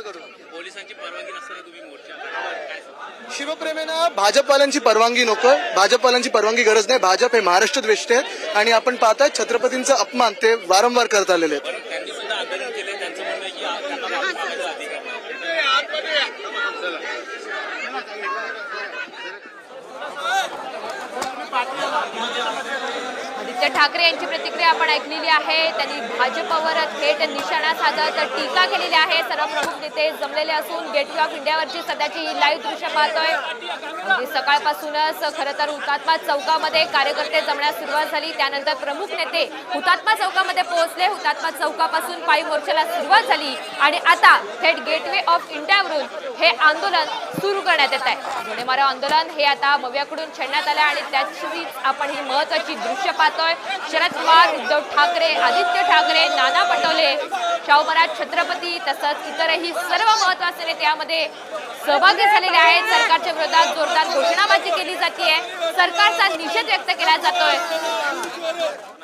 करू. पोलिसांची परवानगी नसताना तुम्ही मोर्चा शिवप्रेमेनं भाजपवाल्यांची परवानगी नको भाजपवाल्यांची परवानगी गरज नाही. भाजप हे महाराष्ट्र द्वेष आहेत. आणि आपण पाहताय छत्रपतींचा अपमान ते वारंवार करत आलेले आहेत. ठाकरे यांची प्रतिक्रिया आपण ऐकलेली आहे. त्यांनी भाजपवर थेट निशाणा साधत टीका केलेली आहे. सर्व प्रमुख नेते जमलेले असून गेटवे ऑफ इंडियावरची सध्याची लाईव्ह दृश्य पाहतोय. सकाळपासूनच खरं तर हुतात्मा चौकामध्ये कार्यकर्ते जमण्यास सुरुवात झाली. त्यानंतर प्रमुख नेते हुतात्मा चौकामध्ये पोहोचले हुतात्मा चौकापासून पायी मोर्चाला सुरुवात झाली आणि आता थेट गेटवे ऑफ इंडियावरून हे आंदोलन सुरू करण्यात येत आहे. घोडे मारो आंदोलन हे आता मव्याकडून छेडण्यात आलं आणि त्याची आपण ही महत्वाची दृश्य पाहतोय. शरद पवार उद्धव ठाकरे आदित्य ठाकरे नाना पटोले शाहू महाराज छत्रपती तसंच इतरही सर्व महत्त्वाचे नेते यामध्ये सहभागी झालेले आहेत. सरकारच्या विरोधात जोरदार घोषणाबाजी केली जाते सरकारचा निषेध व्यक्त केला जातोय.